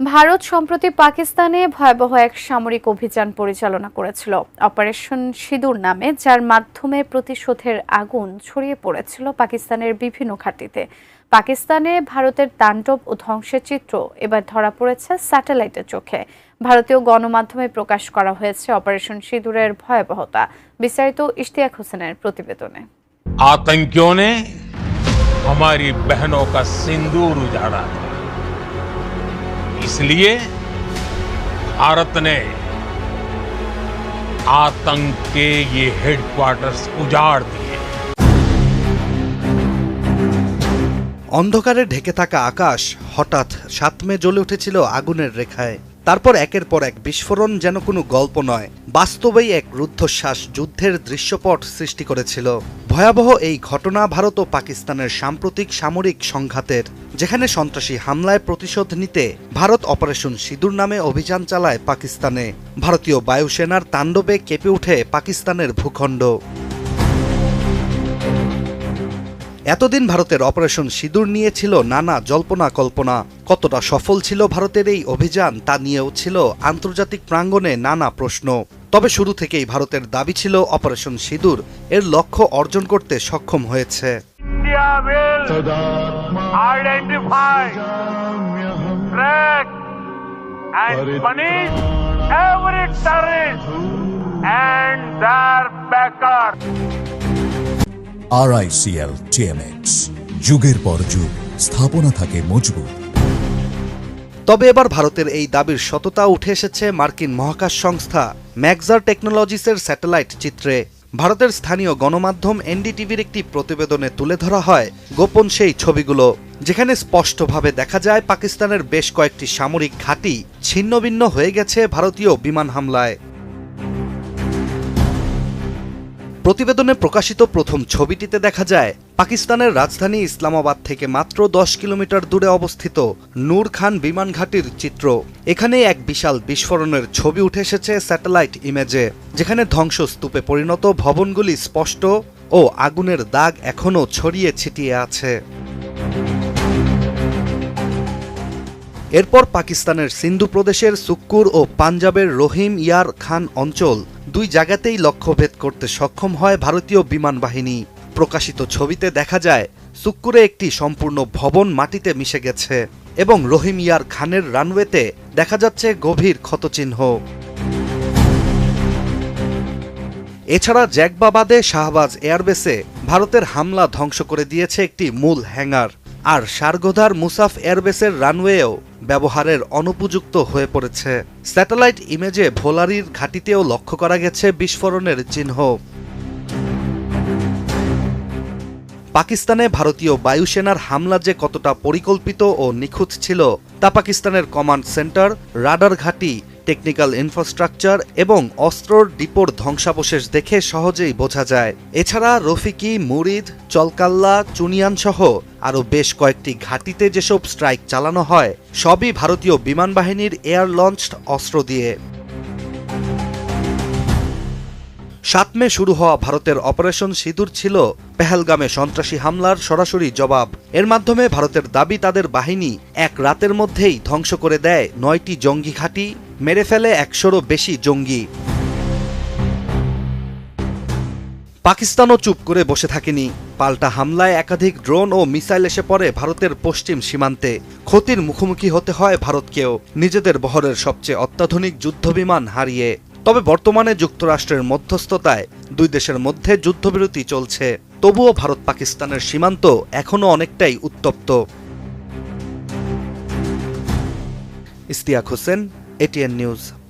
ভারত সম্প্রতি পাকিস্তানে ভয়াবহ এক সামরিক অভিযান পরিচালনা করেছিল অপারেশন সিঁদুর নামে যার মাধ্যমে প্রতিশোধের আগুন ছড়িয়ে পড়েছিল পাকিস্তানের বিভিন্ন ঘাঁটিতে পাকিস্তানে ভারতের তাণ্ডব ও ধ্বংসের চিত্র এবার ধরা পড়েছে স্যাটেলাইটের চোখে ভারতীয় গণমাধ্যমে প্রকাশ করা হয়েছে অপারেশন সিঁদুরের ভয়াবহতা বিস্তারিত ইশতিয়াক হোসেনের প্রতিবেদনে आतंकियों ने हमारी बहनों का सिंदूर उजाड़ा था इसलिए भारत ने आतंक के ये हेडक्वार्टर्स उजाड़ दिए অন্ধকারে ঢেকে থাকা আকাশ হঠাৎ সাত মে জ্বলে উঠেছিল আগুনের রেখায় তারপর একের পর এক বিস্ফোরণ যেন কোনো গল্প নয়, বাস্তবেই এক রুদ্ধশ্বাস যুদ্ধের দৃশ্যপট সৃষ্টি করেছিল। ভয়াবহ এই ঘটনা ভারত ও পাকিস্তানের সাম্প্রতিক সামরিক সংঘাতের, যেখানে সন্ত্রাসী হামলায় প্রতিশোধ নিতে ভারত অপারেশন সিঁদুর নামে অভিযান চালায় পাকিস্তানে। ভারতীয় বায়ুসেনার তাণ্ডবে কেঁপে ওঠে পাকিস্তানের ভূখণ্ড। এতদিন ভারতের অপারেশন সিঁদুর নিয়ে ছিল নানা জল্পনা কল্পনা। কতটা সফল ছিল ভারতের এই অভিযান তা নিয়েও ছিল আন্তর্জাতিক প্রাঙ্গণে নানা প্রশ্ন। তবে শুরু থেকেই ভারতের দাবি ছিল অপারেশন সিঁদুর এর লক্ষ্য অর্জন করতে সক্ষম হয়েছে। And punish every terrorist RICL TMX যুগের পর যুগ, স্থাপনা থাকে মজবুত। তবে এবার ভারতের এই দাবির সততা উঠে এসেছে মার্কিন মহাকাশ সংস্থা ম্যাগজার টেকনোলজিসের স্যাটেলাইট চিত্রে। ভারতের স্থানীয় গণমাধ্যম এনডিটিভির একটি প্রতিবেদনে তুলে ধরা হয় গোপন সেই ছবিগুলো, যেখানে স্পষ্টভাবে দেখা যায় পাকিস্তানের বেশ কয়েকটি সামরিক ঘাঁটি ছিন্নভিন্ন হয়ে গেছে ভারতীয় বিমান হামলায়। প্রতিবেদনে প্রকাশিত প্রথম ছবিটিতে দেখা যায়, পাকিস্তানের রাজধানী ইসলামাবাদ থেকে মাত্র দশ কিলোমিটার দূরে অবস্থিত নূর খান বিমান ঘাঁটির চিত্র। এখানে এক বিশাল বিস্ফোরণের ছবি উঠে এসেছে স্যাটেলাইট ইমেজে, যেখানে ধ্বংসস্তূপে পরিণত ভবনগুলি স্পষ্ট ও আগুনের দাগ এখনও ছড়িয়ে ছিটিয়ে আছে। এরপর পাকিস্তানের সিন্ধু প্রদেশের সুক্কুর ও পাঞ্জাবের রহিম ইয়ার খান অঞ্চল দুই জায়গাতেই লক্ষ্যভেদ করতে সক্ষম হয় ভারতীয় বিমান বাহিনী। প্রকাশিত ছবিতে দেখা যায়, সুক্কুরে একটি সম্পূর্ণ ভবন মাটিতে মিশে গেছে এবং রহিম ইয়ার খানের রানওয়েতে দেখা যাচ্ছে গভীর ক্ষতচিহ্ন। এছাড়া জ্যাকবাবাদে শাহবাজ এয়ারবেসে ভারতের হামলা ধ্বংস করে দিয়েছে একটি মূল হ্যাঙ্গার। আর সারগোধার মুসাফ এয়ারবেসের রানওয়েও ব্যবহারের অনুপযুক্ত হয়ে পড়েছে। স্যাটেলাইট ইমেজে ভোলারির ঘাটিতেও লক্ষ্য করা গেছে বিস্ফোরণের চিহ্ন। পাকিস্তানে ভারতীয় বায়ুসেনার হামলা যে কতটা পরিকল্পিত ও নিখুঁত ছিল, তা পাকিস্তানের কমান্ড সেন্টার, রাডার ঘাঁটি টেকনিক্যাল ইনফ্রাস্ট্রাকচার এবং অস্ত্রর ডিপোর ধ্বংসাবশেষ দেখে সহজেই বোঝা যায়। এছাড়া রফিকি, মুরিদ, চলকাল্লা, চুনিয়ান সহ আরও বেশ কয়েকটি ঘাঁটিতে যেসব স্ট্রাইক চালানো হয়, সবই ভারতীয় বিমান বাহিনীর এয়ার লঞ্চড অস্ত্র দিয়ে। সাত মে শুরু হওয়া ভারতের অপারেশন সিঁদুর ছিল পেহেলগামে সন্ত্রাসী হামলার সরাসরি জবাব। এর মাধ্যমে ভারতের দাবি, তাদের বাহিনী এক রাতের মধ্যেই ধ্বংস করে দেয় নয়টি জঙ্গি ঘাঁটি মেরে ফেলে একশোরও বেশি জঙ্গি। পাকিস্তানও চুপ করে বসে থাকেনি। পাল্টা হামলায় একাধিক ড্রোন ও মিসাইল এসে পড়ে ভারতের পশ্চিম সীমান্তে। ক্ষতির মুখোমুখি হতে হয় ভারতকেও। নিজেদের বহরের সবচেয়ে অত্যাধুনিক যুদ্ধবিমান হারিয়ে। তবে বর্তমানে যুক্তরাষ্ট্রের মধ্যস্থতায় দুই দেশের মধ্যে যুদ্ধবিরতি চলছে। তবুও ভারত পাকিস্তানের সীমান্ত এখনও অনেকটাই উত্তপ্ত। Istiaq Hossain ATN News.